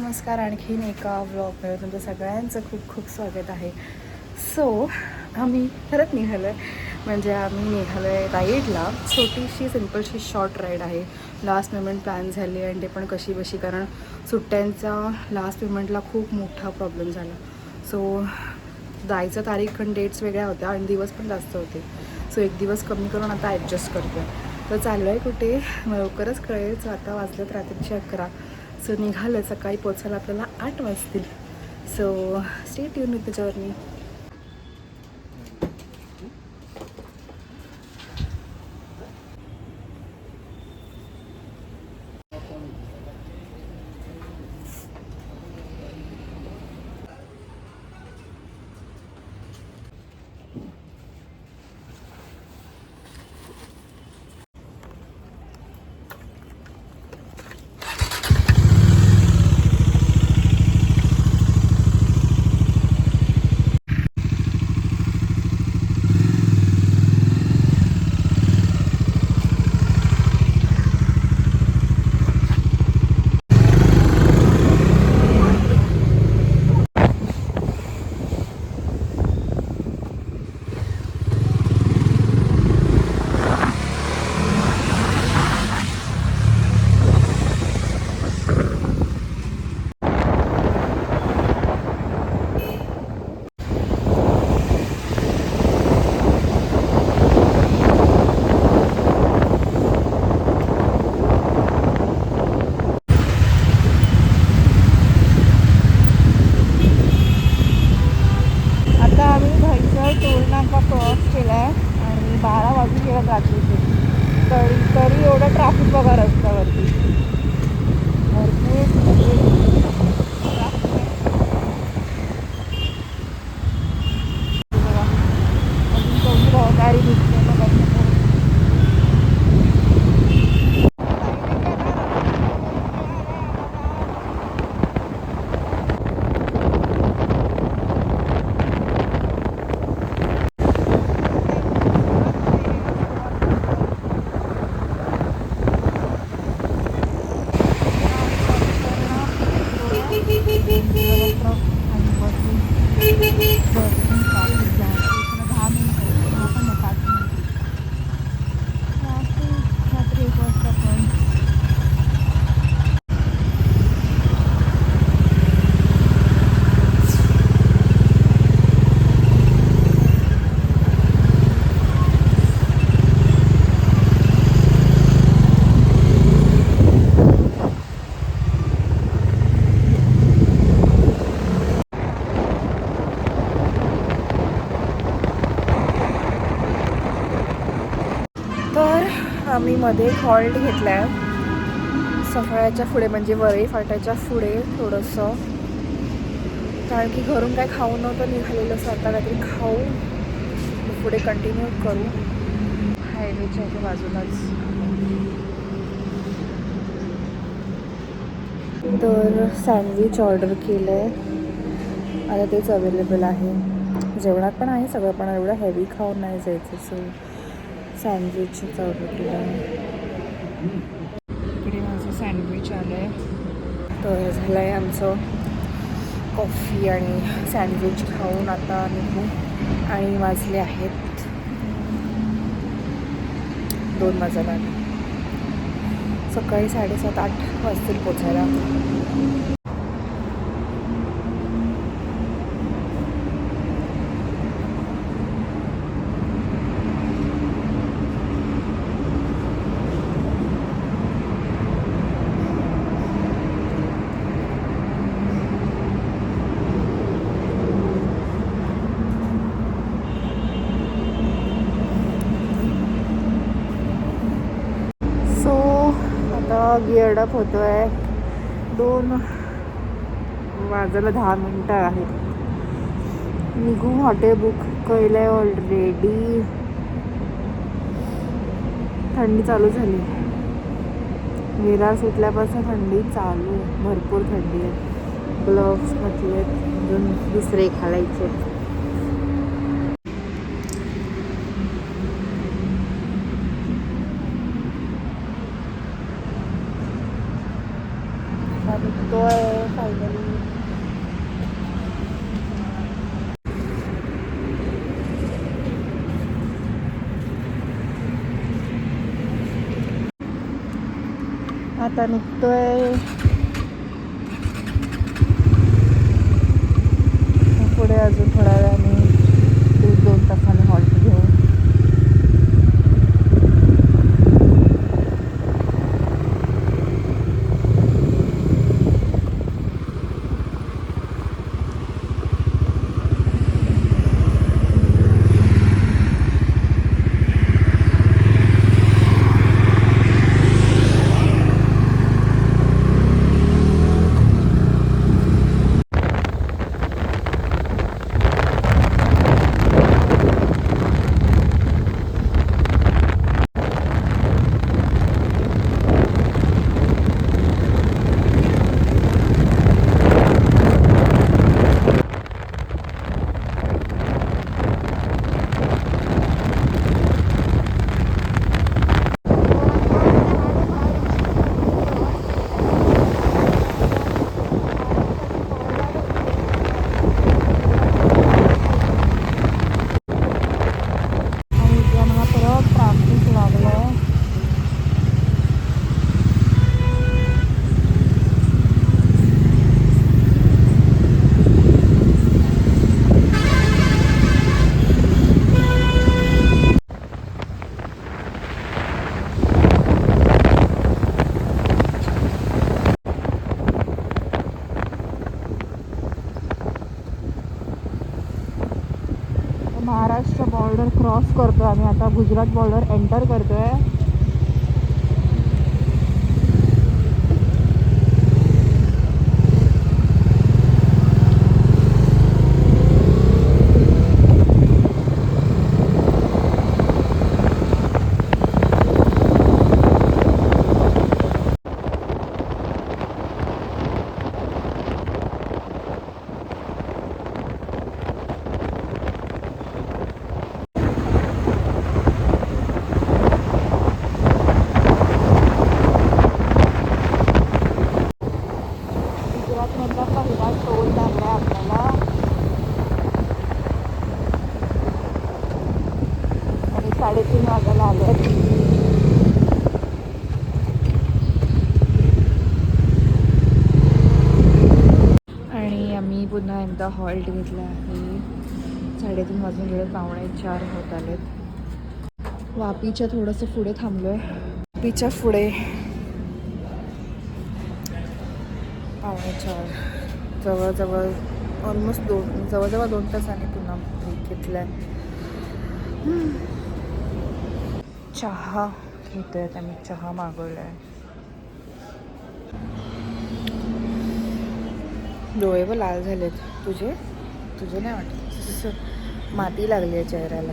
नमस्कार आणखीन एका ब्लॉगमध्ये तुमचं सगळ्यांचं खूप खूप स्वागत आहे. सो आम्ही खरंच निघालो आहे म्हणजे आम्ही निघालो आहे राईडला छोटीशी सिम्पलशी शॉर्ट राईड आहे. लास्ट मोमेंट प्लॅन झाली आणि ते पण कशी बशी कारण सुट्ट्यांचा लास्ट मोमेंटला खूप मोठा प्रॉब्लेम झाला. सो जायचं तारीख पण डेट्स वेगळ्या होत्या आणि दिवस पण जास्त होते. सो एक दिवस कमी करून आता ॲडजस्ट करतो तर चाललो आहे कुठे? लवकरच कळेल. आता वाजलेत रात्रीचे अकरा. सो निघालं सकाळी पोचायला आपल्याला आठ वाजतील. सो स्टेट युनिट जर्नी आम्ही मध्ये एक हॉल्ट घेतला आहे सफाळ्याच्या पुढे म्हणजे वरई फाट्याच्या पुढे थोडंसं. कारण की घरून काय खाऊ नव्हतं निघालेलं असं आता काहीतरी खाऊ. पुढे कंटिन्यू करू. हायवेच्या इथे बाजूलाच. तर सँडविच ऑर्डर केलं आहे आता तेच अवेलेबल आहे. जेवणात पण आहे सगळं पण एवढं हेवी खाऊन नाही जायचं सो सँडविचच ऑर्डर केलं आहे इकडे माझं सँडविच आलं आहे तर झालं आहे आमचं कॉफी आणि सँडविच खाऊन आता निघू आणि वाजले आहेत. दोन वाजायला सकाळी साडेसात आठ वाजतील पोचायला सो आता गिअर्डअप होतो आहे दोन वाजायला दहा मिनटं आहेत निघू हॉटेल बुक केलं आहे ऑलरेडी थंडी चालू झाली. विरार सुटल्यापासून थंडी चालू भरपूर थंडी आहे. ग्लव्स घातले अजून दुसरे घालायचे निघतोय फायनली आता निघतोय पुढे अजून थोड्या वेळाने दीड दोन तासाने हॉल्ट घेऊ आणि इथे आम्हाला परत ट्रॅफिक लागलं महाराष्ट्र बॉर्डर क्रॉस करतो आम्ही आता गुजरात बॉर्डर एंटर करतोय पहिला टोल लागला आपल्याला आणि साडेतीन वाजायला आले आणि आम्ही पुन्हा एकदा हॉल्ट घेतला आहे. साडेतीन वाजून गेले पावणे चार होत आलेत. वापीच्या थोडंसं पुढे थांबलोय. वापीच्या पुढे. पावणे चार. जवळजवळ ऑलमोस्ट दोन जवळजवळ दोन तासांनी पुन्हा ब्रेक घेतला आहे चहा घेतोय आम्ही चहा मागवला आहे डोळे व लाल झालेत तुझे. तुझे नाही वाटत? माती लागली आहे चेहऱ्याला.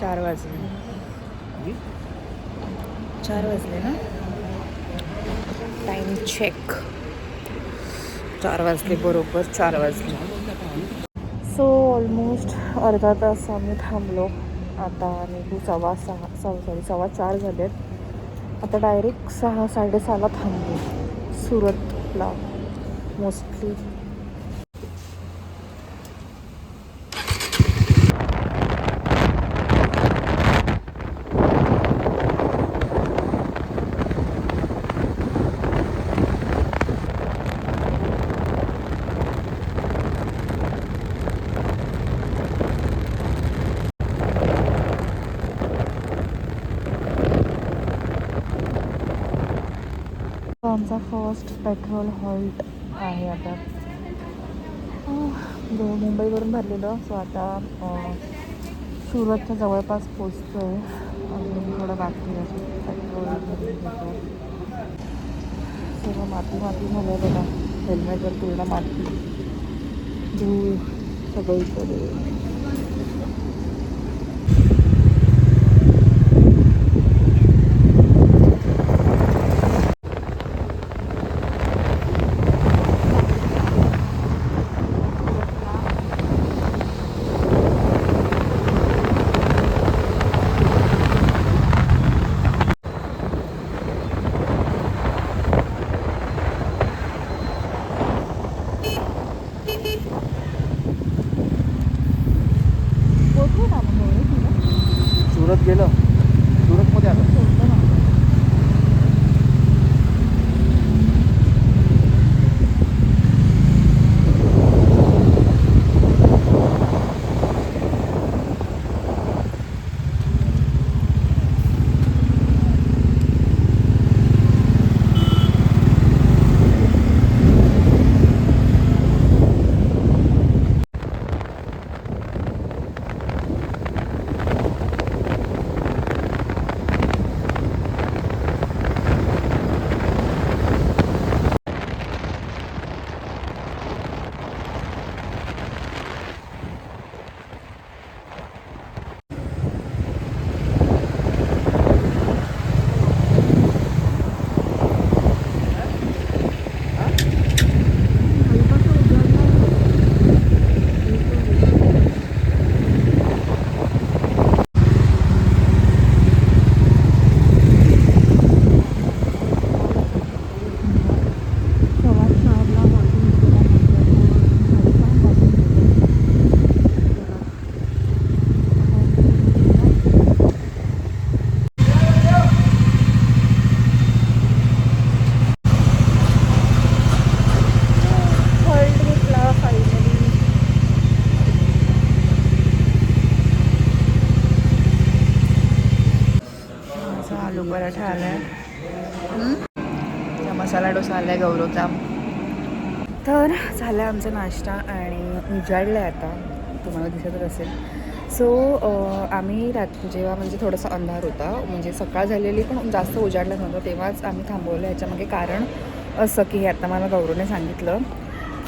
चार वाजले. चार वाजले ना? टाईम चेक चार वाजले बरोबर चार वाजले. सो ऑलमोस्ट अर्धा तास आम्ही थांबलो. आता निघू सव्वा सहा सॉरी सव्वा चार झालेत. आता डायरेक्ट सहा साडेसहाला थांबू. सुरतला. मोस्टली आमचा फर्स्ट पेट्रोल हॉल्ट आहे आता. मुंबईवरून भरलेलं. सो आता सुरतच्या जवळपास पोचतो आहे अजून थोडं बाकी आहे. पेट्रोल भरून सगळं माती माती झालं बघा. हेल्मेटवर पूर्ण माती. धूळ सगळीकडे. छान आहे. मसाला डोसा आलाय गौरवचा. तर झाला आमचा नाश्ता आणि उजाडला आहे आता. तुम्हाला दिसतच असेल. सो आम्ही रात जेव्हा म्हणजे थोडासा अंधार होता म्हणजे सकाळ झालेली पण जास्त उजाडलं नव्हतं तेव्हाच आम्ही थांबवलं ह्याच्यामागे कारण असं की हे आता मला गौरवने सांगितलं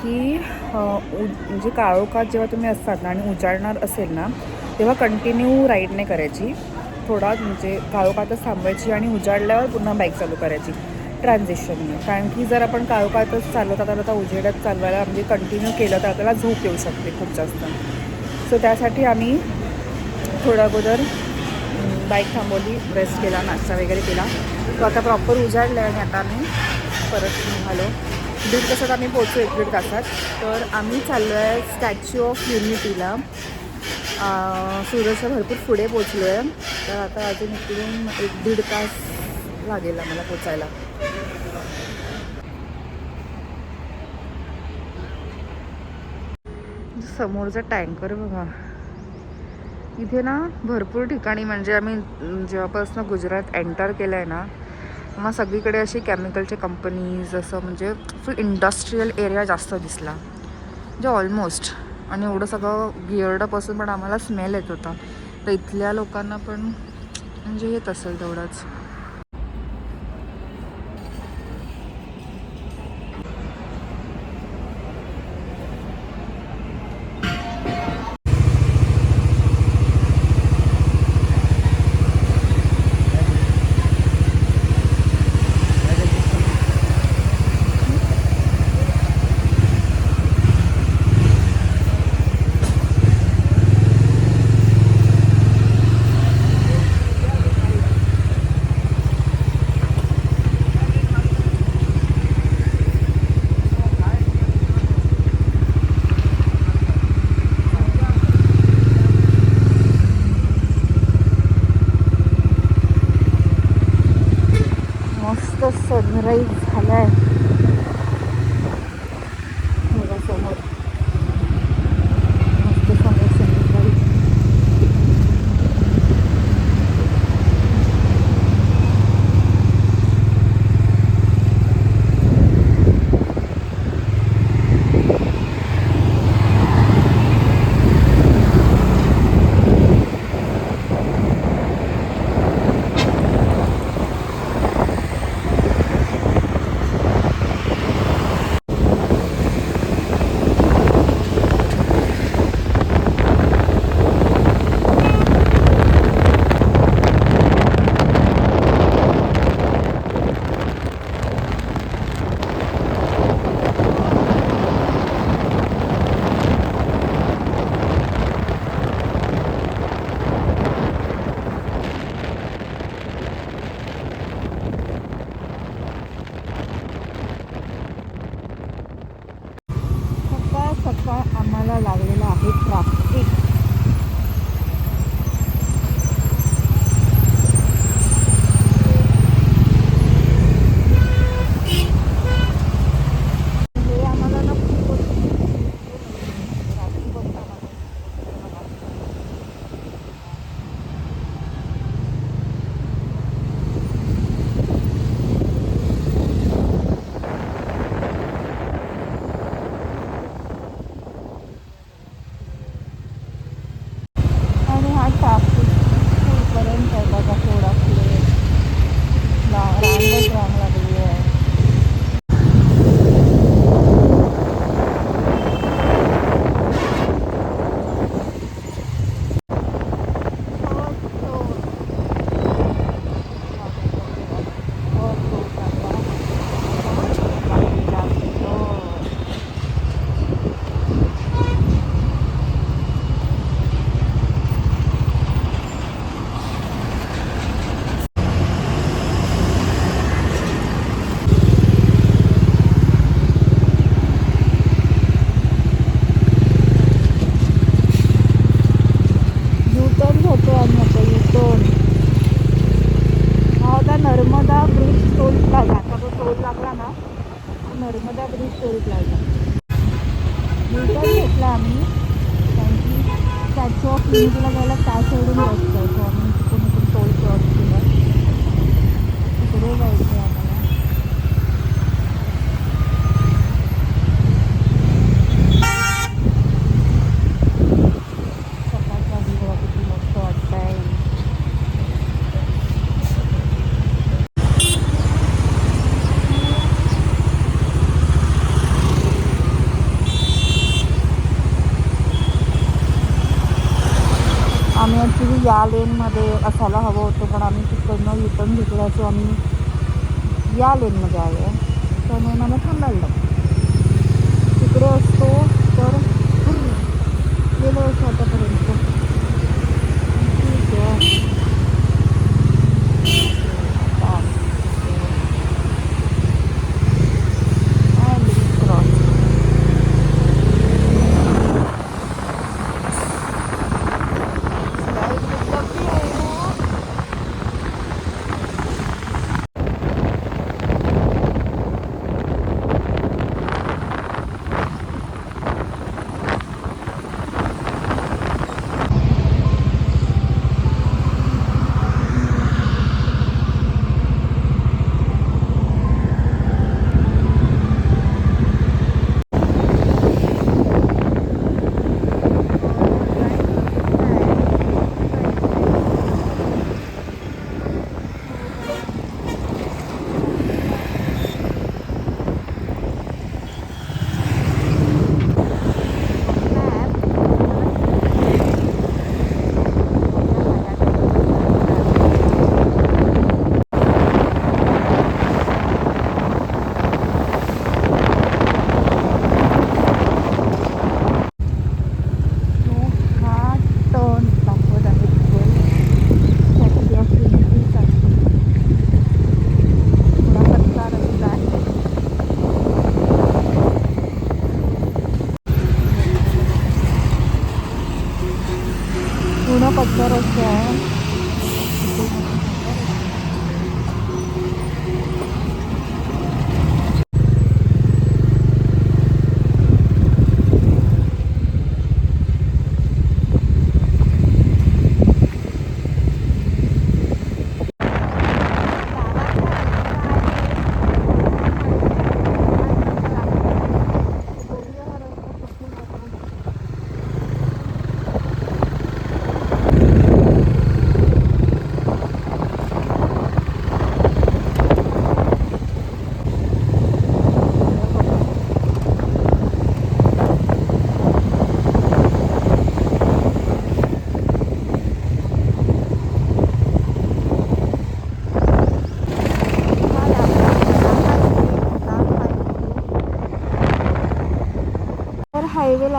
की उ म्हणजे काळोखात जेव्हा तुम्ही असतात ना आणि उजाडणार असेल ना तेव्हा कंटिन्यू राईड नाही करायची. थोडा म्हणजे काळोखातच थांबायची आणि उजाडल्यावर पुन्हा बाईक चालू करायची. ट्रान्झिशनने कारण की जर आपण काळोखातच चालवता चालवता उजेडात चालवायला म्हणजे कंटिन्यू केलं तर आपल्याला झोप येऊ शकते खूप जास्त. सो त्यासाठी आम्ही थोडं अगोदर बाईक थांबवली रेस्ट केला नाश्ता वगैरे केला. तो आता प्रॉपर उजाडलं आणि आता आम्ही परत निघालो. दीड तासात आम्ही पोहोचू एक दीड तासात. तर आम्ही चाललो आहे स्टॅच्यू ऑफ युनिटीला सुरतच्या भरपूर पुढे पोचलो आहे तर आता अजून इकडून एक दीड तास लागेल आम्हाला पोचायला. समोरचा टँकर बघा. इथे ना भरपूर ठिकाणी म्हणजे आम्ही जेव्हापासून गुजरात एंटर केलं आहे ना मग सगळीकडे अशी केमिकलचे कंपनीज असं म्हणजे फुल इंडस्ट्रीयल एरिया जास्त दिसला. म्हणजे ऑलमोस्ट आणि एवढं सगळं गिअर्डपासून पण आम्हाला स्मेल येत होता. तर इथल्या लोकांना पण म्हणजे येत असेल तेवढंच. शोधराई झाला आहे आम्ही ॲक्च्युली या लेनमध्ये असायला हवं होतं पण आम्ही तिकडनं रिटर्न घेतलं सो आम्ही या लेनमध्ये आलो. त्यामुळे मला थांबायला तिकडे असतो तर गेलो असतो आतापर्यंत.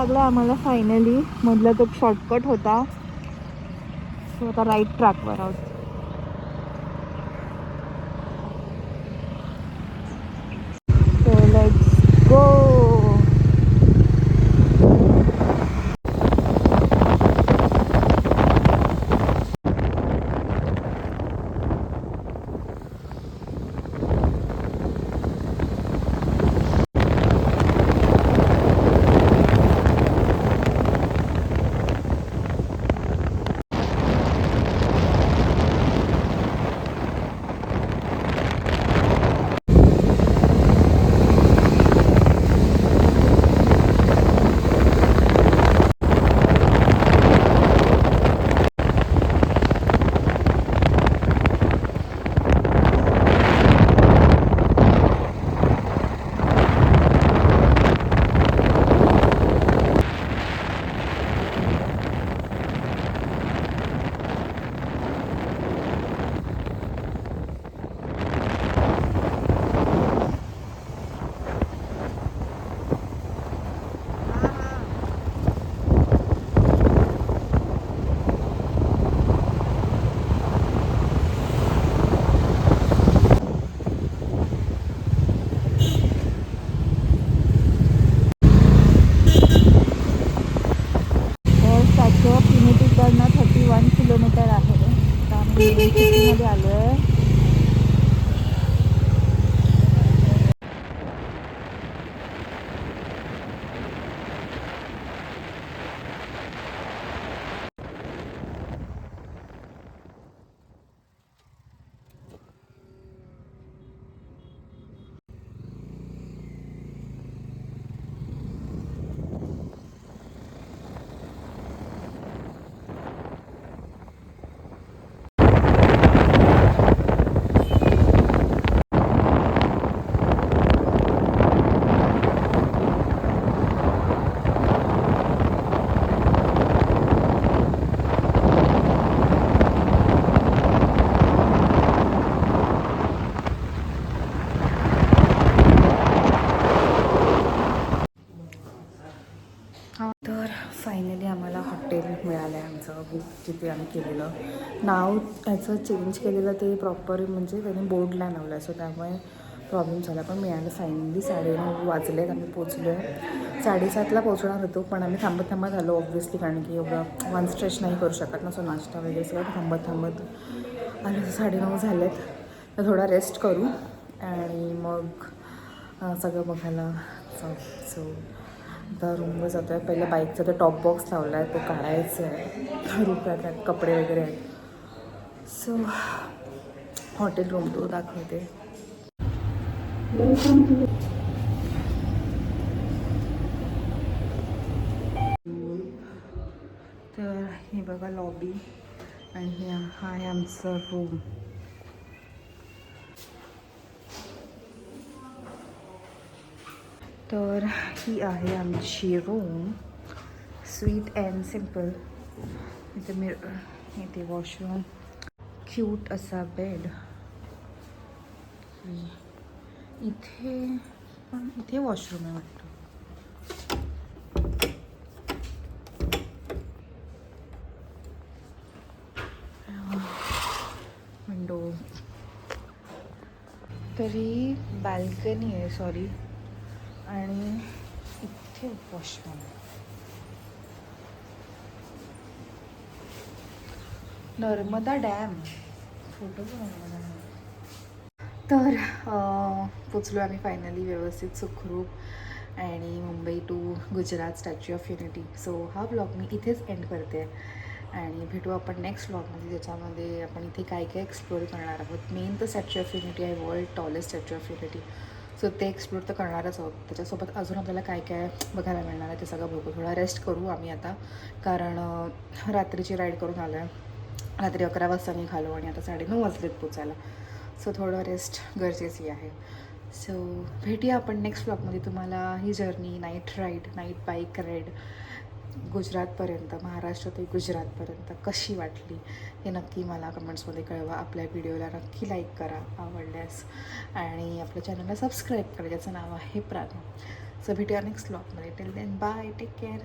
लागलं आम्हाला फायनली मधला तो शॉर्टकट होता. सो आता राईट ट्रॅकवर आहोत जिथे आम्ही केलेलं. नाव त्याचं चेंज केलेलं ते प्रॉपर म्हणजे त्यांनी बोर्ड नाही लावलं सो त्यामुळे प्रॉब्लेम झाला. पण मिळालं फायनली साडेनऊ आहेत आम्ही पोचलो आहे साडेसातला पोचणार होतो पण आम्ही थांबत थांबत आलो ऑब्व्हियसली कारण की एवढं वन स्ट्रेच नाही करू शकत ना. सो नाश्ता वगैरे सगळं थांबत थांबत आलो. साडेनऊ झालेत. तर थोडा रेस्ट करू. आणि मग सगळं बघायला सो आता रूमवर जातो आहे पहिलं बाईकचा तो टॉप बॉक्स लावला आहे तो काढायचा आहे रुपयात आहेत. कपडे वगैरे आहेत. सो हॉटेल रूम तो दाखवते. तर हे बघा लॉबी आणि हा आहे आमचं रूम तर ही आहे आमची रूम स्वीट अँड सिंपल इथे मिर इथे वॉशरूम क्यूट असा बेड इथे पण इथे वॉशरूम आहे वाटतं. विंडो तरी बाल्कनी आहे सॉरी आणि इथे washroom Narmada dam. Photo Narmada dam. तर पोचलो आम्ही फायनली व्यवस्थित सुखरूप आणि Mumbai to Gujarat Statue of Unity so हा ब्लॉग मी इथेच एंड करते. आणि भेटू आपण नेक्स्ट ब्लॉगमध्ये ज्याच्यामध्ये आपण इथे काय काय एक्सप्लोअर करणार आहोत. मेन तर स्टॅच्यू ऑफ युनिटी आहे world tallest Statue of Unity so ते एक्सप्लोर तर करणारच आहोत. त्याच्यासोबत अजून आपल्याला काय काय बघायला मिळणार आहे ते सगळं बघू. थोडा रेस्ट करू आम्ही आता. कारण रात्रीची राईड करून आलो आहे रात्री अकरा वाजता निघालो आणि आता साडेनऊ वाजलेत पोचायला. सो थोडं रेस्ट गरजेची आहे. सो भेटूया आपण नेक्स्ट ब्लॉगमध्ये तुम्हाला ही journey night ride night bike ride गुजरातपर्यंत Maharashtra ते गुजरातपर्यंत कशी वाटली हे नक्की मला कमेंट्समध्ये कळवा. आपल्या व्हिडिओला नक्की लाईक करा आवडल्यास. आणि आपल्या चॅनलला सबस्क्राईब करा ज्याचं नाव आहे प्राणू. सो भेटूया नेक्स्ट ब्लॉगमध्ये till then bye take care